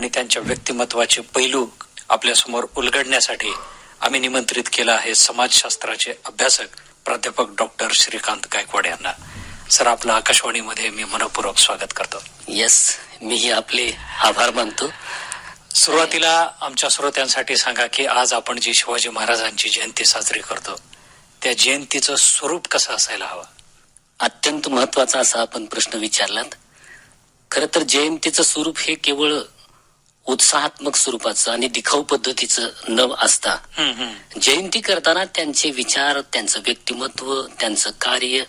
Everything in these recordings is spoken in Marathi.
आणि त्यांच्या व्यक्तिमत्वाचे पैलू आपल्यासमोर उलगडण्यासाठी आम्ही निमंत्रित केलं आहे समाजशास्त्राचे अभ्यासक प्राध्यापक डॉक्टर श्रीकांत गायकवाड यांना. सर आपलं आकाशवाणीमध्ये मी मनपूर्वक स्वागत करतो. येस मीही आपले आभार मानतो. सुरुवातीला आमच्या श्रोत्यांसाठी सांगा की आज आपण जी शिवाजी महाराजांची जयंती साजरी करतो त्या जयंतीचं स्वरूप कसं असायला हवं? अत्यंत महत्त्वाचा असा आपण प्रश्न विचारलात. खर तर जयंतीचं स्वरूप हे केवळ उत्साहात्मक स्वरूपाचं आणि दिखाऊ पद्धतीचं न असता जयंती करताना त्यांचे विचार त्यांचं व्यक्तिमत्व त्यांचं कार्य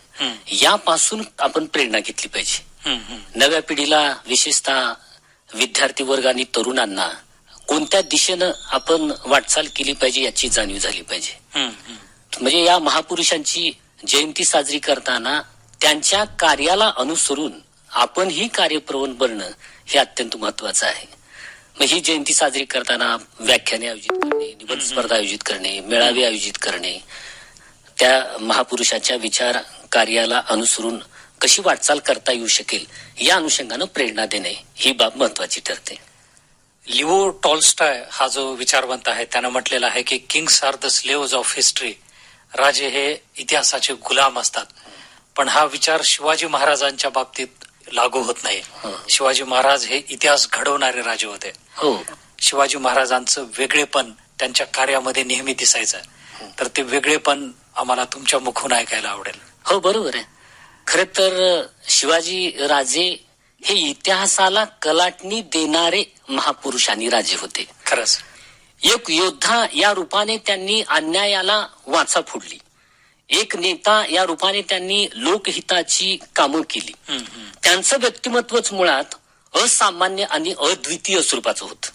यापासून आपण प्रेरणा घेतली पाहिजे. नव्या पिढीला विशेषतः विद्यार्थी वर्ग आणि तरुणांना कोणत्या दिशेनं आपण वाटचाल केली पाहिजे याची जाणीव झाली पाहिजे. म्हणजे या महापुरुषांची जयंती साजरी करताना त्यांच्या कार्याला अनुसरून आपण ही कार्यप्रवण बनणं हे अत्यंत महत्वाचं आहे. मग ही जयंती साजरी करताना व्याख्याने आयोजित करणे निबंध स्पर्धा आयोजित करणे मेळावे आयोजित करणे त्या महापुरुषाच्या विचार कार्याला अनुसरून कशी वाटचाल करता येऊ शकेल या अनुषंगानं प्रेरणा देणे ही बाब महत्वाची ठरते. लिओ टॉलस्टॉय हा जो विचारवंत आहे त्यानं म्हटलेला आहे की kings are the slaves of history. राजे हे इतिहासाचे गुलाम असतात. पण हा विचार शिवाजी महाराजांच्या बाबतीत लागू होत नाही. शिवाजी महाराज हे इतिहास घडवणारे राजे होते. हो. शिवाजी महाराजांचं वेगळेपण त्यांच्या कार्यामध्ये नेहमी दिसायचं. तर ते वेगळेपण आम्हाला तुमच्या मुखून ऐकायला आवडेल. हो बरोबर आहे. खर तर शिवाजी राजे हे इतिहासाला कलाटणी देणारे महापुरुष आणि राजे होते. खरंच. एक योद्धा या रूपाने त्यांनी अन्यायाला वाचा फोडली. एक नेता या रूपाने त्यांनी लोकहिताची कामं केली. त्यांचं व्यक्तिमत्वच मुळात असामान्य आणि अद्वितीय स्वरूपाचं होतं.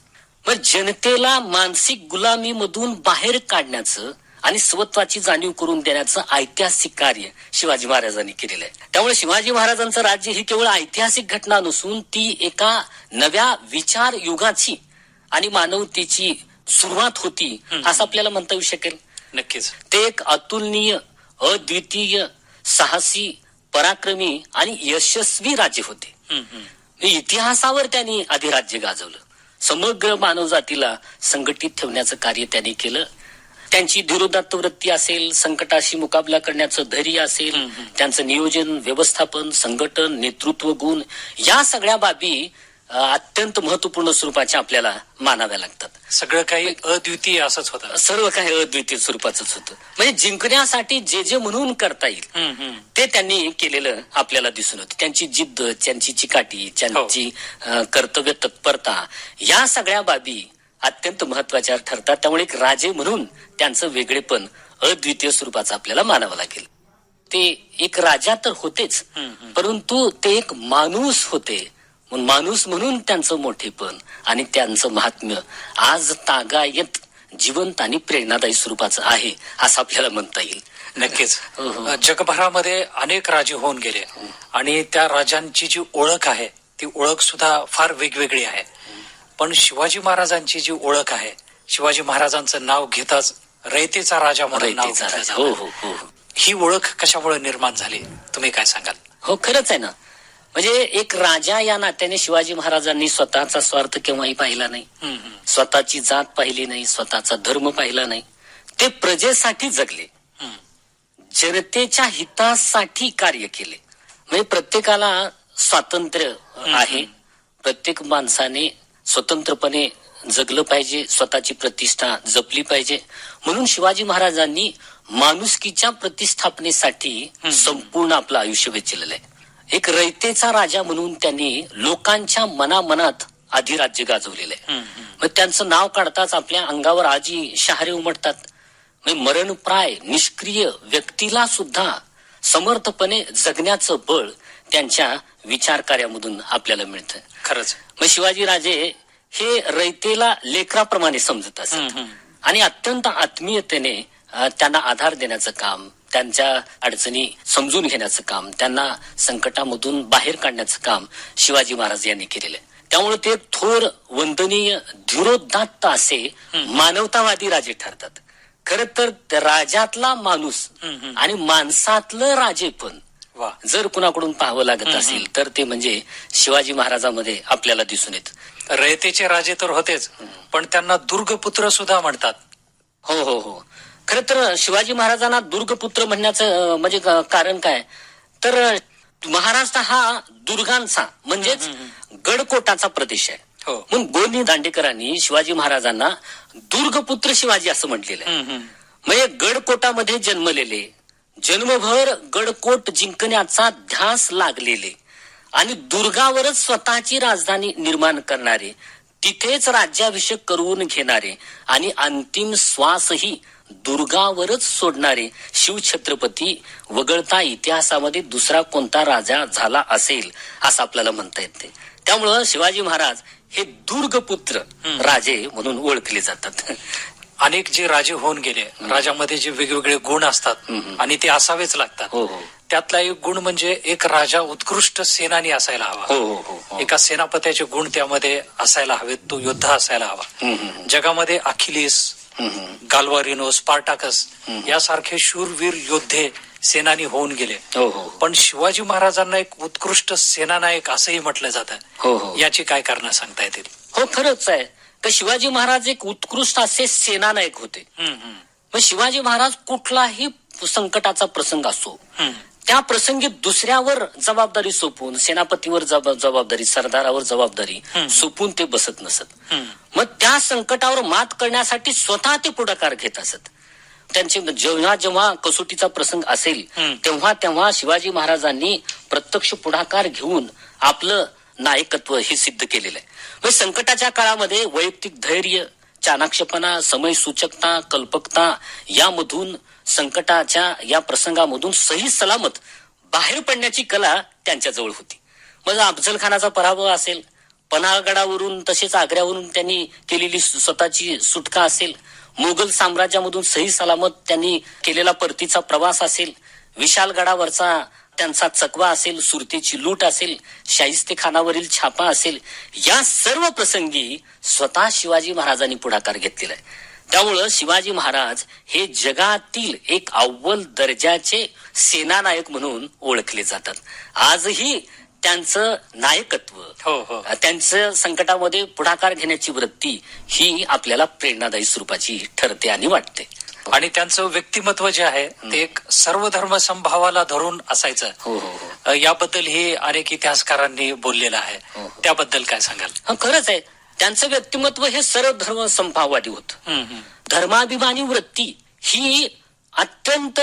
मग जनतेला मानसिक गुलामीमधून बाहेर काढण्याचं आणि स्वत्वाची जाणीव करून देण्याचं ऐतिहासिक कार्य शिवाजी महाराजांनी केलेलं आहे. त्यामुळे शिवाजी महाराजांचं राज्य ही केवळ ऐतिहासिक घटना नसून ती एका नव्या विचार युगाची आणि मानवतेची सुरुवात होती असं आपल्याला म्हणता येऊ शकेल. नक्कीच. ते एक अतुलनीय अद्वितीय साहसी पराक्रमी आणि यशस्वी राजे होते. इतिहासावर त्यांनी अधिराज्य गाजवलं समग्र मानवजातीला संघटित ठेवण्याचं कार्य त्यांनी केलं त्यांची धीरोदात्त वृत्ती असेल संकटाशी मुकाबला करण्याचं धैर्य असेल. त्यांचं नियोजन व्यवस्थापन संघटन नेतृत्व गुण या सगळ्या बाबी अत्यंत महत्त्वपूर्ण स्वरूपाच्या आपल्याला मानाव्या लागतात. सगळं काही अद्वितीय असंच होतं. सर्व काही अद्वितीय स्वरूपाच होतं. म्हणजे जिंकण्यासाठी जे जे म्हणून करता येईल. ते त्यांनी केलेलं आपल्याला दिसून होते त्यांची जिद्द त्यांची चिकाटी त्यांची अ, कर्तव्य तत्परता या सगळ्या बाबी अत्यंत महत्त्वाच्या ठरतात. त्यामुळे एक राजे म्हणून त्यांचं वेगळेपण अद्वितीय स्वरूपाचं आपल्याला मानावं लागेल. ते एक राजा तर होतेच. परंतु ते एक माणूस होते. माणूस म्हणून त्यांचं मोठेपण आणि त्यांचं महात्म्य आज तागायत जिवंत आणि प्रेरणादायी स्वरूपाचं आहे असं आपल्याला म्हणता येईल. नक्कीच. हो, हो. जगभरामध्ये अनेक राजे होऊन गेले आणि त्या राजांची जी ओळख आहे ती ओळख सुद्धा फार वेगवेगळी आहे. पण शिवाजी महाराजांची जी ओळख आहे शिवाजी महाराजांचं नाव घेताच रयतेचा राजा म्हणून हो. ही ओळख कशामुळे निर्माण झाली? तुम्ही काय सांगाल? हो खरंच आहे ना. म्हणजे एक राजा या नात्याने शिवाजी महाराजांनी स्वतःचा स्वार्थ केव्हाही पाहिला नाही. स्वतःची जात पाहिली नाही स्वतःचा धर्म पाहिला नाही. ते प्रजेसाठी जगले. जनतेच्या हितासाठी कार्य केले. म्हणजे प्रत्येकाला स्वातंत्र्य आहे. प्रत्येक माणसाने स्वतंत्रपणे जगलं पाहिजे स्वतःची प्रतिष्ठा जपली पाहिजे. म्हणून शिवाजी महाराजांनी माणुसकीच्या प्रतिष्ठापनेसाठी संपूर्ण आपलं आयुष्य वेचलेलं आहे. एक रयतेचा राजा म्हणून त्यांनी लोकांच्या मनामनात अधिराज्य गाजवलेलं आहे. मग त्यांचं नाव काढताच आपल्या अंगावर आजी शहारे उमटतात. मरणप्राय निष्क्रिय व्यक्तीला सुद्धा समर्थपणे जगण्याचं बळ त्यांच्या विचार कार्यामधून आपल्याला मिळतं खरंच. मग शिवाजी राजे हे रयतेला लेकराप्रमाणे समजत असत. आणि अत्यंत आत्मीयतेने त्यांना आधार देण्याचं काम त्यांच्या अडचणी समजून घेण्याचं काम त्यांना संकटामधून बाहेर काढण्याचं काम शिवाजी महाराज यांनी केलेलं आहे. त्यामुळे ते थोर वंदनीय धीरोदात्त असे मानवतावादी राजे ठरतात. खर तर राजातला माणूस. आणि माणसातलं राजेपण वा. जर कुणाकडून पाहावं लागत असेल तर ते म्हणजे शिवाजी महाराजांमध्ये आपल्याला दिसून येत. रयतेचे राजे तर होतेच पण त्यांना दुर्गपुत्र सुद्धा म्हणतात. हो हो हो. खर तर शिवाजी महाराजांना दुर्गपुत्र म्हणण्याचं म्हणजे कारण काय? तर महाराष्ट्र हा दुर्गांचा म्हणजेच गडकोटाचा प्रदेश आहे. हो. म्हणून गोनी दांडेकरांनी शिवाजी महाराजांना दुर्गपुत्र शिवाजी असं म्हटलेलं आहे. म्हणजे गडकोटामध्ये जन्मलेले जन्मभर गडकोट जिंकण्याचा ध्यास लागलेले आणि दुर्गावरच स्वतःची राजधानी निर्माण करणारे तिथेच राज्याभिषेक करून घेणारे आणि अंतिम श्वासही दुर्गावरच सोडणारे शिवछत्रपती वगळता इतिहासामध्ये दुसरा कोणता राजा झाला असेल असं आपल्याला म्हणता येते. त्यामुळं शिवाजी महाराज हे दुर्गपुत्र राजे म्हणून ओळखले जातात. अनेक जे राजे होऊन गेले राजामध्ये जे वेगवेगळे गुण असतात आणि ते असावेच लागतात. हो हो. त्यातला एक गुण म्हणजे एक राजा उत्कृष्ट सेनानी असायला हवा. हो हो हो हो. एका सेनापत्याचे गुण त्यामध्ये असायला हवेत तो योद्धा असायला हवा. जगामध्ये हम्म. गाल्वारिनो स्पार्टाकस यासारखे शूरवीर योद्धे सेनानी होऊन गेले. हो हो. पण शिवाजी महाराजांना एक उत्कृष्ट सेनानायक असंही म्हटलं जातं. हो हो. याची काय कारण सांगता येतील? हो खरंच आहे. तर शिवाजी महाराज एक उत्कृष्ट असे सेनानायक होते. हम्म, हम्म, मग शिवाजी महाराज कुठलाही संकटाचा प्रसंग असो हम्म. त्या प्रसंगी दुसऱ्यावर जबाबदारी सोपून सेनापतीवर जब- जबाबदारी सरदारावर जबाबदारी सोपून ते बसत नसत. मग त्या संकटावर मात करण्यासाठी स्वतः ते पुढाकार घेत असत त्यांचे जेव्हा जेव्हा कसोटीचा प्रसंग असेल. तेव्हा तेव्हा शिवाजी महाराजांनी प्रत्यक्ष पुढाकार घेऊन आपलं नायकत्व हे सिद्ध केलेलं आहे म्हणजे संकटाच्या काळामध्ये वैयक्तिक धैर्य चाणाक्षपणा समय सूचकता कल्पकता यामधून संकटाच्या या प्रसंगामधून सही सलामत बाहेर पडण्याची कला त्यांच्याजवळ होती. मग अफजल खानाचा पराभव असेल पन्हाळगडावरून तसेच आग्र्यावरून त्यांनी केलेली स्वतःची सुटका असेल मुघल साम्राज्यामधून सही सलामत त्यांनी केलेला परतीचा प्रवास असेल विशालगडावरचा त्यांचा चकवा असेल सुरतेची लूट असेल शाहिस्ते खानावरील छापा असेल या सर्व प्रसंगी स्वतः शिवाजी महाराजांनी पुढाकार घेतलेला आहे त्यामुळं शिवाजी महाराज हे जगातील एक अव्वल दर्जाचे सेनानायक म्हणून ओळखले जातात. आजही त्यांचं नायकत्व हो हो. त्यांचं संकटामध्ये पुढाकार घेण्याची वृत्ती ही आपल्याला प्रेरणादायी स्वरूपाची ठरते आणि वाटते. आणि त्यांचं व्यक्तिमत्व जे आहे ते एक सर्व धर्म संभावाला धरून असायचं. हो हो हो. याबद्दल ही अनेक इतिहासकारांनी बोललेलं आहे. हो, हो. त्याबद्दल काय सांगाल? खरंच आहे. त्यांचं व्यक्तिमत्व हे सर्व धर्म संभाववादी होतं. धर्माभिमानी वृत्ती ही अत्यंत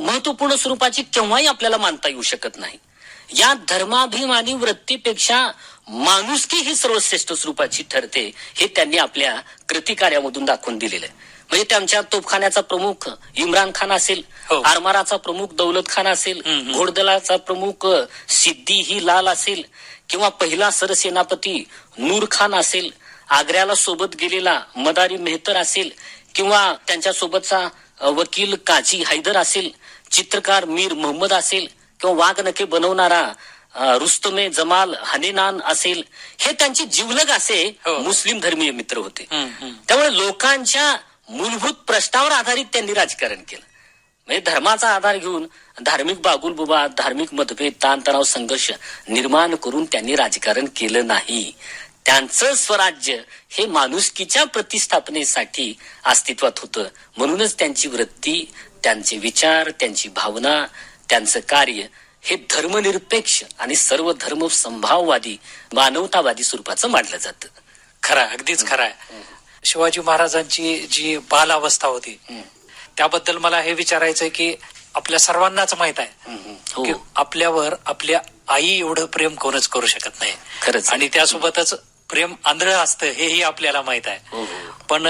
महत्त्वपूर्ण स्वरूपाची केव्हाही आपल्याला मानता येऊ शकत नाही. या धर्माभिमानी वृत्तीपेक्षा माणुसकी ही सर्वश्रेष्ठ स्वरूपाची ठरते हे त्यांनी आपल्या कृतिकार्यामधून दाखवून दिलेलं आहे म्हणजे त्यांच्या तोफखान्याचा प्रमुख इम्रान खान असेल हो. आरमाराचा प्रमुख दौलत खान असेल. घोडदलाचा प्रमुख अ, सिद्धी ही लाल असेल किंवा पहिला सरसेनापती नूर खान असेल आग्र्याला सोबत गेलेला मदारी मेहतर असेल किंवा त्यांच्या सोबतचा वकील काझी हैदर असेल चित्रकार मीर मोहम्मद असेल किंवा वाघनखे बनवणारा रुस्तमे जमाल हनेनान असेल हे त्यांचे जिवलग असे हो. मुस्लिम धर्मीय मित्र होते. त्यामुळे लोकांच्या मूलभूत प्रश्नावर आधारित त्यांनी राजकारण केलं म्हणजे धर्माचा आधार घेऊन धार्मिक बागुलबुबा धार्मिक मतभेद ताणतणाव संघर्ष निर्माण करून त्यांनी राजकारण केलं नाही त्यांचं स्वराज्य हे माणुसकीच्या प्रतिस्थापनेसाठी अस्तित्वात होतं म्हणूनच त्यांची वृत्ती त्यांचे विचार त्यांची भावना त्यांचं कार्य हे धर्मनिरपेक्ष आणि सर्व धर्म संभाववादी मानवतावादी स्वरूपाचं मानलं जातं. खरं अगदीच खरं आहे. शिवाजी महाराजांची जी बाल अवस्था होती त्याबद्दल मला हे विचारायचंय की आपल्या सर्वांनाच माहीत आहे हो की आपल्यावर आपल्या आई एवढं प्रेम कोणच करू शकत नाही. खरंच. आणि त्यासोबतच प्रेम आंधळ असतं हेही आपल्याला माहीत आहे. हो, हो. पण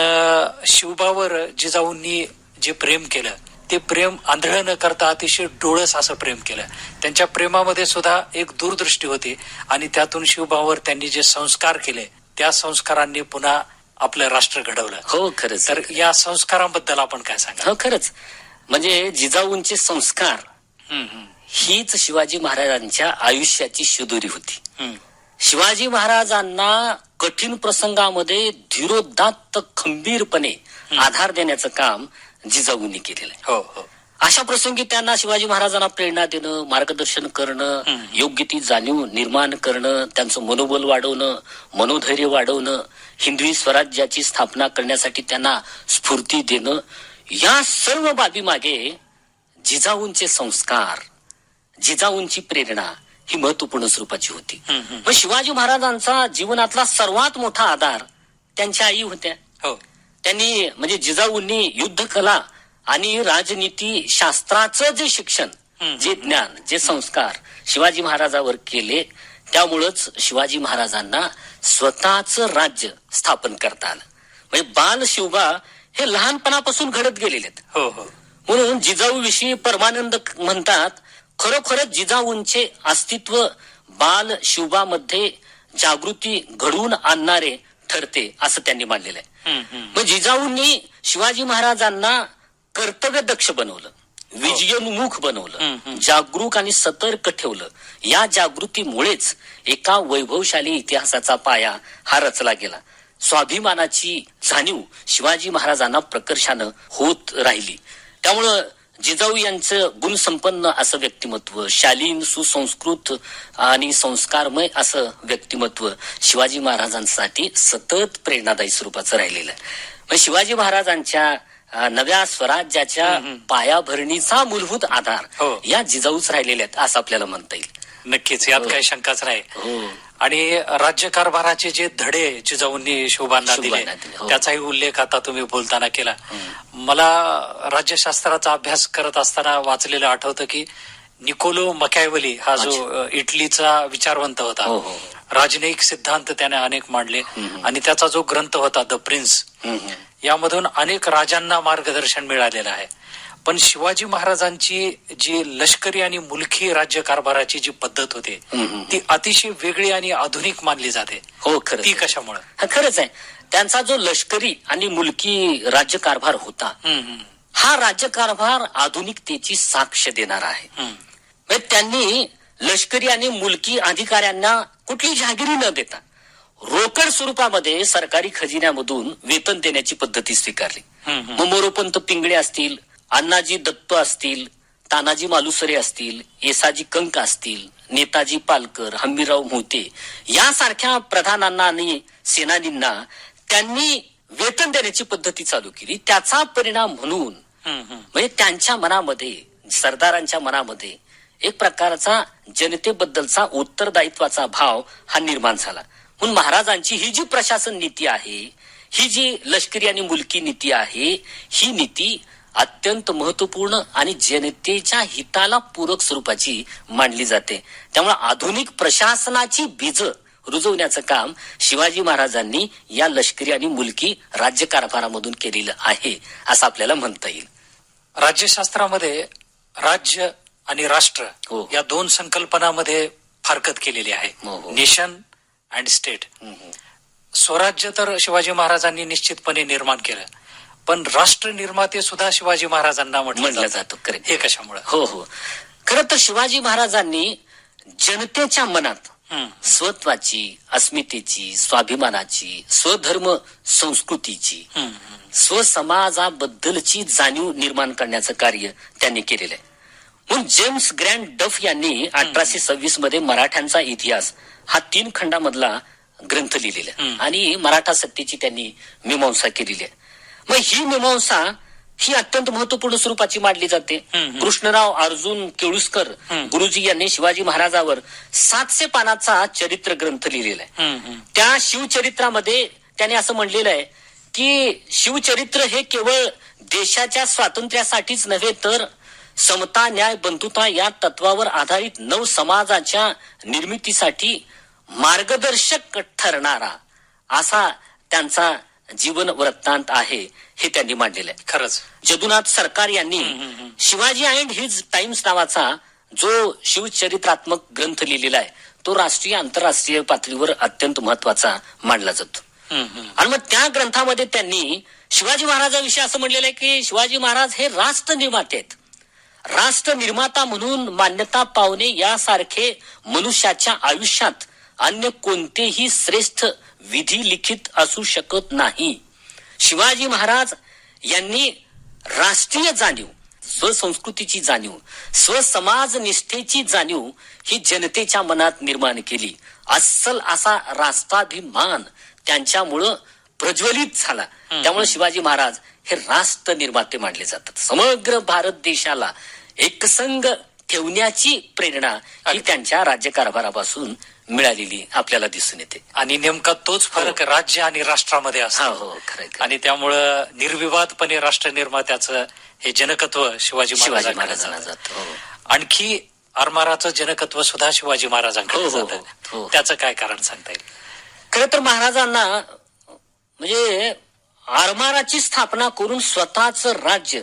शिवबावर जिजाऊंनी जे प्रेम केलं ते प्रेम आंधळ न करता अतिशय डोळस असं प्रेम केलं. त्यांच्या प्रेमामध्ये सुद्धा एक दूरदृष्टी होती आणि त्यातून शिवबावर त्यांनी जे संस्कार केले त्या संस्कारांनी पुन्हा आपलं राष्ट्र घडवलं. हो खरंच. तर या संस्कारांबद्दल आपण काय सांगा हो खरंच. म्हणजे जिजाऊंचे संस्कार हीच शिवाजी महाराजांच्या आयुष्याची शिदोरी होती. शिवाजी महाराजांना कठीण प्रसंगामध्ये धीरोदात्त खंबीरपणे आधार देण्याचं काम जिजाऊंनी केलेलं आहे. हो हो. अशा प्रसंगी त्यांना शिवाजी महाराजांना प्रेरणा देणं मार्गदर्शन करणं योग्य ती जाणीव निर्माण करणं त्यांचं मनोबल वाढवणं मनोधैर्य वाढवणं हिंदवी स्वराज्याची स्थापना करण्यासाठी त्यांना स्फूर्ती देणं या सर्व बाबी मागे जिजाऊंचे संस्कार जिजाऊंची प्रेरणा ही महत्त्वपूर्ण स्वरूपाची होती. पण शिवाजी महाराजांचा जीवनातला सर्वात मोठा आधार त्यांच्या आई होत्या. हो. त्यांनी म्हणजे जिजाऊंनी युद्ध कला आणि राजनीती शास्त्राचं जे शिक्षण. जे ज्ञान जे संस्कार शिवाजी महाराजावर केले त्यामुळंच शिवाजी महाराजांना स्वतःच राज्य स्थापन करता आलं म्हणजे बाल शिवबा हे लहानपणापासून घडत गेलेले आहेत. हो हो. म्हणून जिजाऊ विषयी परमानंद म्हणतात खरोखरच जिजाऊंचे अस्तित्व बाल शिवबामध्ये जागृती घडवून आणणारे ठरते असं त्यांनी मानलेलं आहे. मग जिजाऊंनी शिवाजी महाराजांना कर्तव्य दक्ष बनवलं विजयोन्मुख हम्म, बनवलं. जागरूक आणि सतर्क ठेवलं. या जागृतीमुळेच एका वैभवशाली इतिहासाचा पाया हा रचला गेला. स्वाभिमानाची जाणीव शिवाजी महाराजांना प्रकर्षानं होत राहिली. त्यामुळं जिजाऊ यांचं गुणसंपन्न असं व्यक्तिमत्व शालीन सुसंस्कृत आणि संस्कारमय असं व्यक्तिमत्व शिवाजी महाराजांसाठी सतत प्रेरणादायी स्वरूपाचं राहिलेलं आहे. मग शिवाजी महाराजांच्या नव्या स्वराज्याच्या पायाभरणीचा मूलभूत आधार हो. या जिजाऊच राहिलेल्या आहेत असं आपल्याला म्हणता येईल. नक्कीच यात हो. काही शंकाच नाही. हो. आणि राज्यकारभाराचे जे धडे जिजाऊंनी शिवबांना दिले हो. त्याचाही उल्लेख आता तुम्ही बोलताना केला मला राज्यशास्त्राचा अभ्यास करत असताना वाचलेलं आठवतं की निकोलो मकॅवली हा जो इटलीचा विचारवंत होता हो, हो. राजनैतिक सिद्धांत त्याने अनेक मांडले आणि त्याचा जो ग्रंथ होता द प्रिन्स. यामधून अनेक राजांना मार्गदर्शन मिळालेलं आहे पण शिवाजी महाराजांची जी लष्करी आणि मुलकी राज्यकारभाराची जी पद्धत होती. ती अतिशय वेगळी आणि आधुनिक मानली जाते. हो खरं ती कशामुळे? हा खरंच आहे. त्यांचा जो लष्करी आणि मुलकी राज्यकारभार होता हा राज्यकारभार आधुनिकतेची साक्ष देणारा आहे. म्हणजे त्यांनी लष्करी आणि मुलकी अधिकाऱ्यांना कुठली जहागिरी न देता रोकड स्वरूपामध्ये सरकारी खजिन्यामधून वेतन देण्याची पद्धती स्वीकारली. मग मोरोपंत पिंगळे असतील अण्णाजी दत्त असतील तानाजी मालुसरे असतील येसाजी कंक असतील नेताजी पालकर हंबीराव मोहिते यासारख्या प्रधानांना आणि सेनानींना त्यांनी वेतन देण्याची पद्धती चालू केली. त्याचा परिणाम म्हणून म्हणजे त्यांच्या मनामध्ये सरदारांच्या मनामध्ये एक प्रकारचा जनतेबद्दलचा उत्तरदायित्वाचा भाव हा निर्माण झाला. म्हणून महाराजांची ही जी प्रशासन नीती आहे ही जी लष्करी आणि मुलकी नीती आहे ही नीती अत्यंत महत्त्वपूर्ण आणि जनतेच्या हिताला पूरक स्वरूपाची मानली जाते. त्यामुळे आधुनिक प्रशासनाची बीज रुजवण्याचं काम शिवाजी महाराजांनी या लष्करी आणि मुलकी राज्यकारभारामधून केलेलं आहे असं आपल्याला म्हणता येईल. राज्यशास्त्रामध्ये राज्य आणि राष्ट्र हो. या दोन संकल्पनामध्ये फारकत केलेली आहे. हो, हो. Nation and state. स्वराज्य तर शिवाजी महाराजांनी निश्चितपणे निर्माण केलं. पण राष्ट्र निर्माते सुद्धा शिवाजी महाराजांना म्हटलं म्हणलं जातं. खरं हे कशामुळे? हो हो. खर तर शिवाजी महाराजांनी जनतेच्या मनात स्वत्वाची अस्मितेची स्वाभिमानाची स्वधर्म संस्कृतीची स्वसमाजाबद्दलची जाणीव निर्माण करण्याचं कार्य त्यांनी केलेलं आहे. म्हणून जेम्स ग्रँड डफ यांनी अठराशे सव्वीसमध्ये मराठ्यांचा इतिहास हा तीन खंडामधला ग्रंथ लिहिलेला. आणि मराठा सत्तेची त्यांनी मीमांसा केलेली आहे. मग ही मीमांसा ही अत्यंत महत्त्वपूर्ण स्वरूपाची मांडली जाते. कृष्णराव अर्जुन केळुसकर. गुरुजी यांनी शिवाजी महाराजावर सातशे पानाचा चरित्र ग्रंथ लिहिलेला आहे त्या शिवचरित्रामध्ये त्याने असं म्हणलेलं आहे की शिवचरित्र हे केवळ देशाच्या स्वातंत्र्यासाठीच नव्हे तर समता न्याय बंधुता या तत्वावर आधारित नव समाजाच्या निर्मितीसाठी मार्गदर्शक ठरणारा असा त्यांचा जीवन वृत्तांत आहे हे त्यांनी मांडलेलं आहे. खरंच. जदुनाथ सरकार यांनी शिवाजी अँड हिज टाइम्स नावाचा जो शिवचरित्रात्मक ग्रंथ लिहिलेला आहे तो राष्ट्रीय आंतरराष्ट्रीय पातळीवर अत्यंत महत्त्वाचा मानला जातो. आणि मग त्या ग्रंथामध्ये त्यांनी शिवाजी महाराजांविषयी असं म्हणलेलं आहे की शिवाजी महाराज हे राष्ट्र निर्माते आहेत. राष्ट्र निर्माता म्हणून मान्यता पावणे यासारखे मनुष्याच्या आयुष्यात अन्य कोणतेही श्रेष्ठ विधी लिखित असू शकत नाही. शिवाजी महाराज यांनी राष्ट्रीय जाणीव स्वसंस्कृतीची जाणीव स्वसमाज निष्ठेची जाणीव ही जनतेच्या मनात निर्माण केली. अस्सल असा राष्ट्राभिमान त्यांच्यामुळं प्रज्वलित झाला. त्यामुळे शिवाजी महाराज हे राष्ट्र निर्माते मानले जातात. समग्र भारत देशाला एकसंग ठेवण्याची प्रेरणा ही त्यांच्या राज्यकारभारापासून मिळालेली आपल्याला दिसून येते आणि नेमका तोच फरक राज्य आणि राष्ट्रामध्ये हा असतो हो. आणि त्यामुळं निर्विवादपणे राष्ट्र निर्मात्याचं हे जनकत्व शिवाजी शिवाजी महाराजांना जातं. हो आणखी आरमाराचं जनकत्व सुद्धा शिवाजी महाराजांकडे हो, हो, जातं हो, हो. त्याचं काय कारण सांगता येईल खर तर महाराजांना म्हणजे आरमाराची स्थापना करून स्वतःच राज्य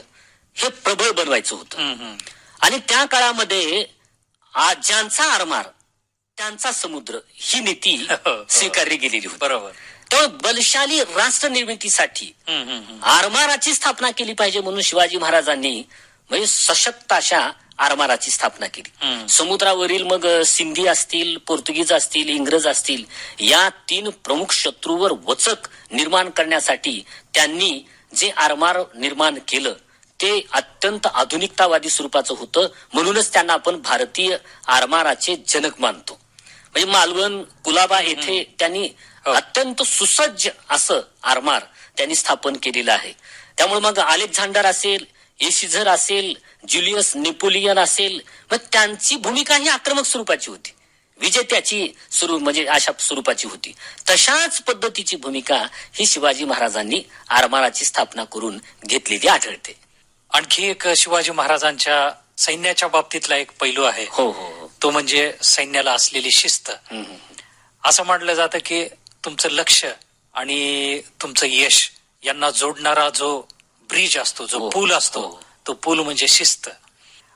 हे प्रबळ बनवायचं होतं. आणि त्या काळामध्ये ज्यांचा आरमार त्यांचा समुद्र ही नीती हो. स्वीकारली गेलेली होती बरोबर त्यामुळे बलशाली राष्ट्र निर्मितीसाठी. आरमाराची स्थापना केली पाहिजे म्हणून शिवाजी महाराजांनी म्हणजे सशक्त अशा आरमाराची स्थापना केली. समुद्रावरील मग सिंधी असतील पोर्तुगीज असतील इंग्रज असतील या तीन प्रमुख शत्रूवर वचक निर्माण करण्यासाठी त्यांनी जे आरमार निर्माण केलं ते अत्यंत आधुनिकतावादी स्वरूपाचं होतं म्हणूनच त्यांना आपण भारतीय आरमाराचे जनक मानतो म्हणजे मालवण कुलाबा येथे त्यांनी अत्यंत सुसज्ज असं आरमार त्यांनी स्थापन केलेलं आहे. त्यामुळे मग अलेक्झांडर असेल एशिझर असेल ज्युलियस नेपोलियन असेल मग त्यांची भूमिका ही आक्रमक स्वरूपाची होती. विजेत्याची स्वरूप म्हणजे अशा स्वरूपाची होती. तशाच पद्धतीची भूमिका ही शिवाजी महाराजांनी आरमाराची स्थापना करून घेतलेली आढळते. आणखी एक शिवाजी महाराजांच्या सैन्याच्या बाबतीतला एक पैलू आहे. हो हो हो. तो म्हणजे सैन्याला असलेली शिस्त. असं म्हटलं जातं की तुमचं लक्ष आणि तुमचं यश यांना जोडणारा जो ब्रिज असतो जो हो, पूल असतो हो. तो पूल म्हणजे शिस्त.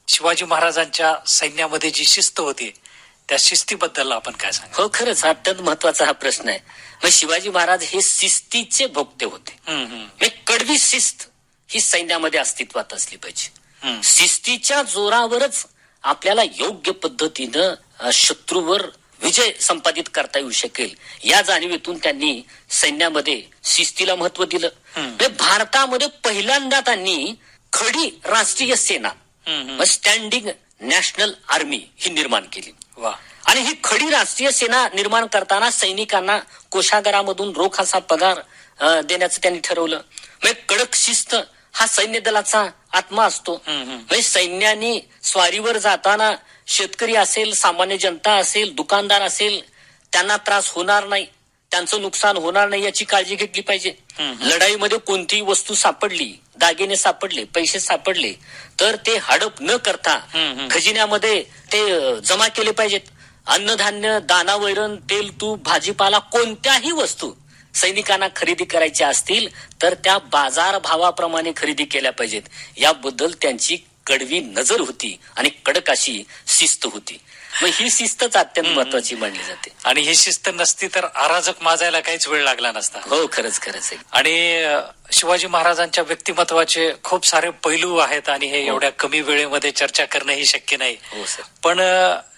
शिवाजी महाराजांच्या सैन्यामध्ये जी शिस्त होती त्या शिस्तीबद्दल आपण काय सांगा? हो खरंच अत्यंत महत्त्वाचा हा प्रश्न आहे. मग शिवाजी महाराज हे शिस्तीचे भोगते होते. म्हणजे कडवी शिस्त ही सैन्यामध्ये अस्तित्वात असली पाहिजे. शिस्तीच्या जोरावरच आपल्याला योग्य पद्धतीनं शत्रूवर विजय संपादित करता येऊ शकेल. या जाणीवेतून त्यांनी सैन्यामध्ये शिस्तीला महत्त्व दिलं. म्हणजे भारतामध्ये पहिल्यांदा त्यांनी खडी राष्ट्रीय सेना स्टँडिंग नॅशनल आर्मी ही निर्माण केली. आणि ही खडी राष्ट्रीय सेना निर्माण करताना सैनिकांना कोशागारामधून रोख असा पगार देण्याचं त्यांनी ठरवलं. म्हणजे कडक शिस्त हा सैन्य दलाचा आत्मा असतो. म्हणजे सैन्याने स्वारीवर जाताना शेतकरी असेल सामान्य जनता असेल दुकानदार असेल त्यांना त्रास होणार नाही त्यांचं नुकसान होणार नाही याची काळजी घेतली पाहिजे. लढाईमध्ये कोणतीही वस्तू सापडली दागिने सापडले पैसे सापडले तर ते हडप न करता खजिन्यामध्ये ते जमा केले पाहिजेत. अन्नधान्य दाना वैरण तेल तूप भाजीपाला कोणत्याही वस्तू सैनिकांना खरेदी करायच्या असतील तर त्या बाजार भावाप्रमाणे खरेदी केल्या पाहिजेत. याबद्दल त्यांची कडवी नजर होती आणि कडक अशी शिस्त होती. मग ही शिस्तच अत्यंत महत्वाची मानली जाते. आणि ही शिस्त नसती तर अराजक माजायला काहीच वेळ लागला नसता. हो खरंच खरंच. आहे आणि शिवाजी महाराजांच्या व्यक्तिमत्वाचे खूप सारे पैलू आहेत आणि हे एवढ्या कमी वेळेमध्ये चर्चा करणंही शक्य नाही. हो पण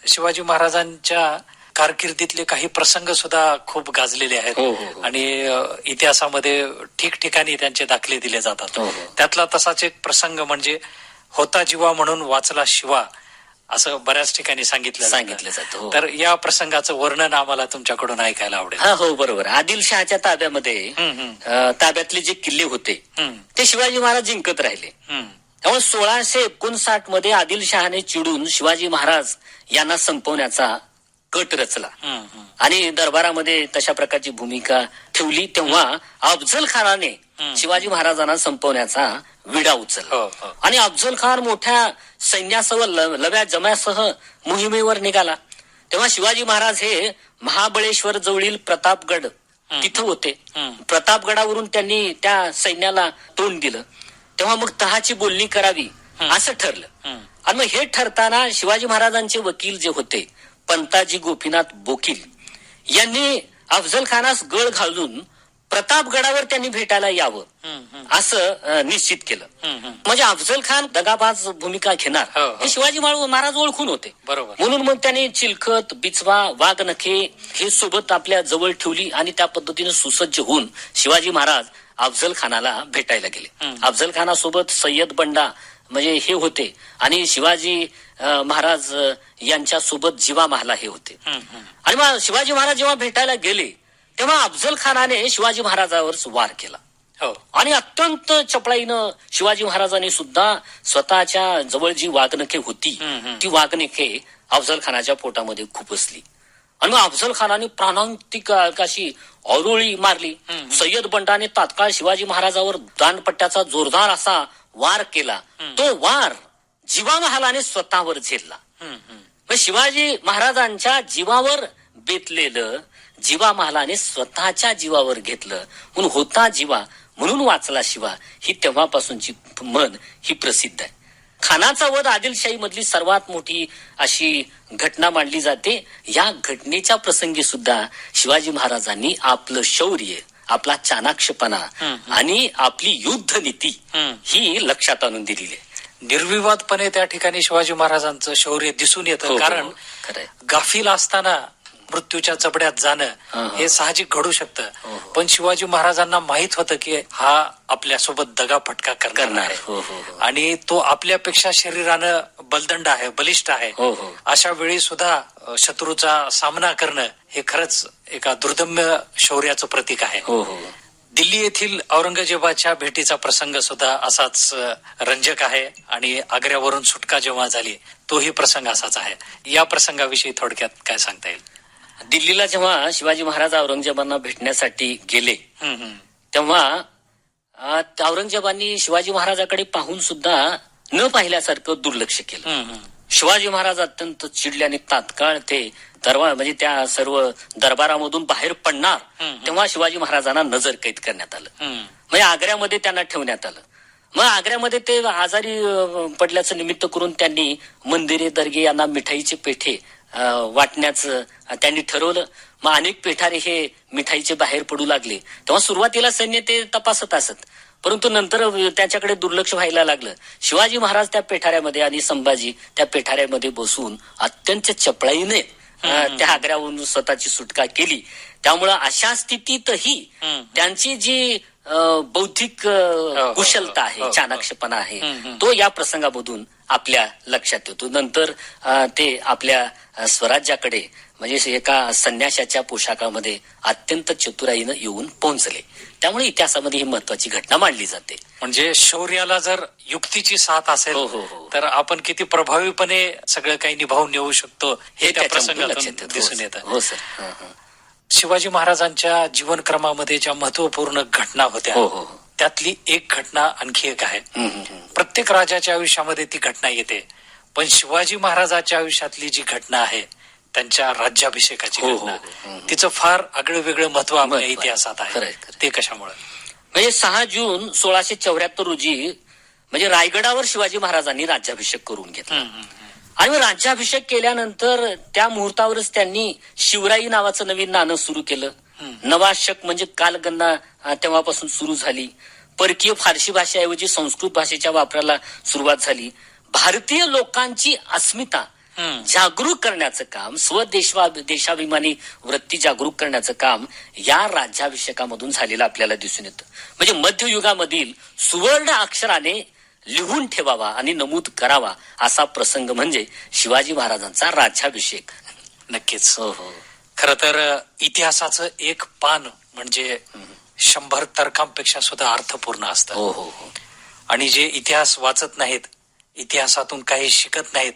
शिवाजी महाराजांच्या कारकिर्दीतले काही प्रसंग सुद्धा खूप गाजलेले आहेत हो, हो, हो. आणि इतिहासामध्ये ठिकठिकाणी त्यांचे दाखले दिले जातात हो, हो. त्यातला तसाच एक प्रसंग म्हणजे होता जीवा म्हणून वाचला शिवा असं बऱ्याच ठिकाणी सांगितलं. सांगितलं जातं. तर या प्रसंगाचं वर्णन आम्हाला तुमच्याकडून ऐकायला आवडेल हा हो बरोबर आदिलशहाच्या ताब्यामध्ये ताब्यातले जे किल्ले होते ते शिवाजी महाराज जिंकत राहिले त्यामुळे सोळाशे एकोणसाठमध्ये आदिलशहाने चिडून शिवाजी महाराज यांना संपवण्याचा कट रचला. आणि दरबारामध्ये तशा प्रकारची भूमिका ठेवली तेव्हा अफजल खानाने शिवाजी महाराजांना संपवण्याचा विडा उचलला. हो, हो. आणि अफजल खान मोठ्या सैन्यासह लव्या जम्यासह मोहिमेवर निघाला. तेव्हा शिवाजी महाराज हे महाबळेश्वर जवळील प्रतापगड तिथं होते. प्रतापगडावरून त्यांनी त्या सैन्याला तोंड दिलं. तेव्हा मग तहाची बोलणी करावी असं ठरलं. आणि मग हे ठरताना शिवाजी महाराजांचे वकील जे होते पंताजी गोपीनाथ बोकील यांनी अफजल खानास गळ घालून प्रतापगडावर त्यांनी भेटायला यावं. असं निश्चित केलं. म्हणजे अफजल खान दगाबाज भूमिका घेणार हो, हो. हे शिवाजी महाराज महाराज ओळखून होते बरोबर. म्हणून मग त्यांनी चिलखत बिचवा वाघनखे हे सोबत आपल्या जवळ ठेवली आणि त्या पद्धतीने सुसज्ज होऊन शिवाजी महाराज अफजल खानाला भेटायला गेले अफजल खानासोबत सय्यद बंडा म्हणजे हे होते. आणि शिवाजी महाराज अं, यांच्यासोबत जीवा महाला हे होते. आणि मग शिवाजी महाराज जेव्हा भेटायला गेले तेव्हा अफजल खानाने शिवाजी महाराजावर वार केला. हो. आणि अत्यंत चपळाईनं शिवाजी महाराजांनी सुद्धा स्वतःच्या जवळ जी वाघनखे होती. ती वाघनखे अफजल खानाच्या पोटामध्ये खुपसली आणि मग अफजल खानाने प्राणांतिक अशी औरोळी मारली. सय्यद बंडाने तात्काळ शिवाजी महाराजावर दानपट्ट्याचा जोरदार असा वार केला तो वार जीवा महालाने स्वतःवर झेलला. मग शिवाजी महाराजांच्या जीवावर बेतलेलं जीवा महालाने स्वतःच्या जीवावर घेतलं. म्हणून होता जीवा म्हणून वाचला शिवा ही तेव्हापासूनची म्हण ही प्रसिद्ध आहे. खानाचा वध आदिलशाही मधली सर्वात मोठी अशी घटना मानली जाते. या घटनेच्या प्रसंगी सुद्धा शिवाजी महाराजांनी आपलं शौर्य आपला चाणाक्षपणा आणि आपली युद्ध नीती. ही लक्षात आणून दिलेली आहे निर्विवादपणे त्या ठिकाणी शिवाजी महाराजांचं शौर्य दिसून हो, येतं हो, कारण. गाफील असताना मृत्यूच्या जबड्यात हा, जाणं हा. हे साहजिक घडू हो, शकतं हो. पण शिवाजी महाराजांना माहीत होतं की हा आपल्यासोबत दगाफटका करणार करणार आहे. हो, हो, हो. आणि तो आपल्यापेक्षा शरीरानं बलदंड आहे बलिष्ठ आहे हो, हो. अशा वेळी सुद्धा शत्रूचा सामना करणं हे खरंच एका दुर्दम्य शौर्याचं प्रतीक आहे. हो हो. दिल्ली येथील औरंगजेबाच्या भेटीचा प्रसंग सुद्धा असाच रंजक आहे आणि आग्र्यावरून सुटका जेव्हा झाली तोही प्रसंग असाच आहे. या प्रसंगाविषयी थोडक्यात काय सांगता येईल? दिल्लीला जेव्हा शिवाजी महाराज औरंगजेबांना भेटण्यासाठी गेले. तेव्हा औरंगजेबांनी शिवाजी महाराजाकडे पाहून सुद्धा न पाहिल्यासारखं दुर्लक्ष केलं. शिवाजी महाराज अत्यंत चिडल्याने तात्काळ ते दरबार म्हणजे त्या सर्व दरबारामधून बाहेर पडणार. तेव्हा शिवाजी महाराजांना नजर कैद करण्यात आलं. म्हणजे आग्र्यामध्ये त्यांना ठेवण्यात आलं. मग आग्र्यामध्ये ते आजारी पडल्याचं निमित्त करून त्यांनी मंदिरे दर्गे यांना मिठाईचे पेठे वाटण्याचं त्यांनी ठरवलं. मग अनेक पेठारे हे मिठाईचे बाहेर पडू लागले. तेव्हा सुरुवातीला सैन्य ते तपासत असत. परंतु नंतर त्याच्याकडे दुर्लक्ष व्हायला लागलं. शिवाजी महाराज त्या पेठाऱ्यामध्ये आणि संभाजी त्या पेठाऱ्यामध्ये बसून अत्यंत चपळाईने त्या आग्र्यावरून स्वतःची सुटका केली त्यामुळं अशा स्थितीतही. त्यांची जी बौद्धिक अं, हो, हो, कुशलता हो, आहे हो. चाणाक्षपणा आहे. तो या प्रसंगामधून आपल्या लक्षात येतो नंतर ते आपल्या स्वराज्याकडे म्हणजे एका संन्याशाच्या पोशाखामध्ये अत्यंत चतुराईनं येऊन पोहोचले त्यामुळे इतिहासामध्ये ही महत्वाची घटना मांडली जाते म्हणजे शौर्याला जर युक्तीची साथ असेल हो, हो, हो. तर आपण किती प्रभावीपणे सगळं काही निभावून नेऊ शकतो हे हे त्या लक्षात प्रसंगातून दिसून हो, येतं. हो सर हं, हं. शिवाजी महाराजांच्या जीवनक्रमामध्ये ज्या महत्त्वपूर्ण घटना होत्या हो, हो. त्यातली एक घटना आणखी एक आहे. प्रत्येक राजाच्या आयुष्यामध्ये ती घटना येते पण शिवाजी महाराजाच्या आयुष्यातली जी घटना आहे त्यांच्या राज्याभिषेकाची हो, हो, घटना हो. हं. तिचं फार आगळं वेगळं महत्त्व आपल्या. इतिहासात आहे. ते कशामुळे म्हणजे सहा जून सोळाशे चौऱ्याहत्तर रोजी म्हणजे रायगडावर शिवाजी महाराजांनी राज्याभिषेक करून घेतला आणि राज्याभिषेक केल्यानंतर त्या मुहूर्तावरच त्यांनी शिवराई नावाचं नवीन नाणं सुरू केलं. नवा शक म्हणजे कालगणना तेव्हापासून सुरू झाली. परकीय फारसी भाषेऐवजी संस्कृत भाषेच्या वापराला सुरुवात झाली. भारतीय लोकांची अस्मिता. जागरूक करण्याचं काम स्वदेशवा देशाभिमानी वृत्ती जागरूक करण्याचं काम या राज्याभिषेकामधून झालेलं आपल्याला दिसून येतं. म्हणजे मध्ययुगामधील सुवर्ण अक्षराने लिहून ठेवावा आणि नमूद करावा असा प्रसंग म्हणजे शिवाजी महाराजांचा राज्याभिषेक. नक्कीच. हो हो. खर तर इतिहासाचं एक पान म्हणजे शंभर तर्कांपेक्षा सुद्धा अर्थपूर्ण असतं. हो हो हो. आणि जे इतिहास वाचत नाहीत इतिहासातून काही शिकत नाहीत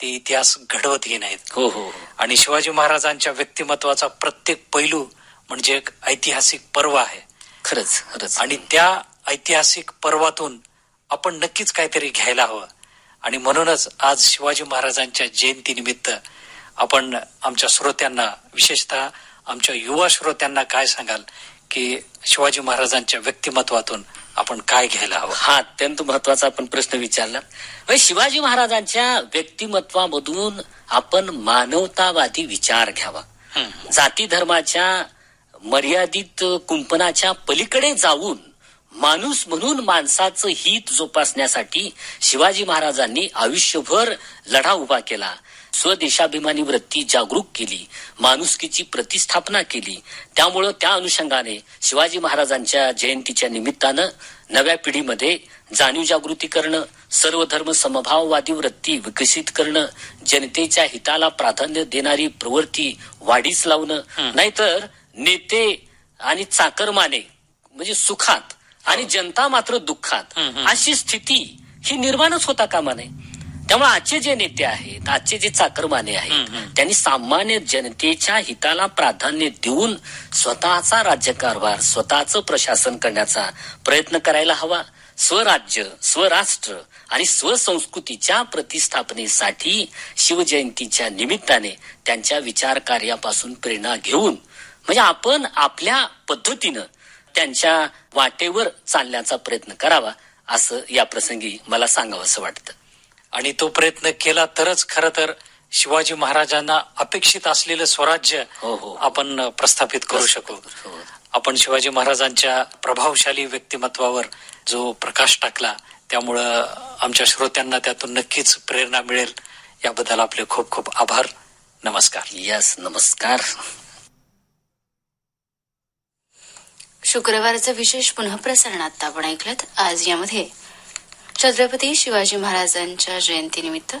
ते इतिहास घडवतही नाहीत. हो हो आणि शिवाजी महाराजांच्या व्यक्तिमत्वाचा प्रत्येक पैलू म्हणजे एक ऐतिहासिक पर्व आहे. खरंच खरंच. आणि त्या ऐतिहासिक पर्वातून आपण नक्कीच काहीतरी घ्यायला हवं. आणि म्हणूनच आज शिवाजी महाराजांच्या जयंतीनिमित्त आपण आमच्या श्रोत्यांना विशेषतः आमच्या युवा श्रोत्यांना काय सांगाल? की शिवाजी महाराजांच्या व्यक्तिमत्वातून आपण काय घ्यायला हवं? हा अत्यंत महत्त्वाचा आपण प्रश्न विचारला. म्हणजे शिवाजी महाराजांच्या व्यक्तिमत्वामधून आपण मानवतावादी विचार घ्यावा. जाती धर्माच्या मर्यादित कुंपणाच्या पलीकडे जाऊन माणूस म्हणून माणसाचं हित जोपासण्यासाठी शिवाजी महाराजांनी आयुष्यभर लढा उभा केला. स्वदेशाभिमानी वृत्ती जागरूक केली. माणुसकीची प्रतिस्थापना केली. त्यामुळं त्या अनुषंगाने शिवाजी महाराजांच्या जयंतीच्या निमित्तानं नव्या पिढीमध्ये जाणीव जागृती करणं सर्व धर्म समभाववादी वृत्ती विकसित करणं जनतेच्या हिताला प्राधान्य देणारी प्रवृत्ती वाढीस लावणं नाहीतर नेते आणि चाकरमाने म्हणजे सुखात आणि जनता मात्र दुःखात. अशी स्थिती ही निर्माणच होता कामा नये. त्यामुळे आजचे जे नेते आहेत आजचे जे चाकरमाने आहेत त्यांनी सामान्य जनतेच्या हिताला प्राधान्य देऊन स्वतःचा राज्यकारभार स्वतःचं प्रशासन करण्याचा प्रयत्न करायला हवा. स्वराज्य स्वराष्ट्र आणि स्वसंस्कृतीच्या प्रतिस्थापनेसाठी शिवजयंतीच्या निमित्ताने त्यांच्या विचार कार्यापासून प्रेरणा घेऊन म्हणजे आपण आपल्या पद्धतीनं त्यांच्या वाटेवर चालण्याचा प्रयत्न करावा असं या प्रसंगी मला सांगावं असं वाटतं. आणि तो प्रयत्न केला तरच खर तर शिवाजी महाराजांना अपेक्षित असलेलं स्वराज्य हो, हो. आपण प्रस्थापित करू शकू. हो. आपण शिवाजी महाराजांच्या प्रभावशाली व्यक्तिमत्वावर जो प्रकाश टाकला त्यामुळं आमच्या श्रोत्यांना त्यातून नक्कीच प्रेरणा मिळेल. याबद्दल आपले खूप खूप आभार. नमस्कार. यस नमस्कार. शुक्रवारचं विशेष पुनःप्रसारण आता आपण ऐकलं आज यामध्ये छत्रपती शिवाजी महाराजांच्या जयंतीनिमित्त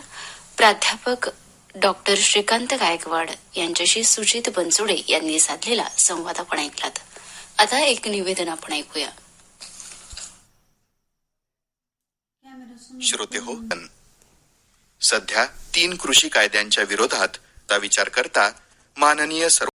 प्राध्यापक डॉक्टर श्रीकांत गायकवाड यांच्याशी सुजित बनसोडे यांनी साधलेला संवाद आपण ऐकलात. आता एक निवेदन आपण ऐकूया. श्रोते हो सध्या तीन कृषी कायद्यांच्या विरोधात विचार करता माननीय सर्व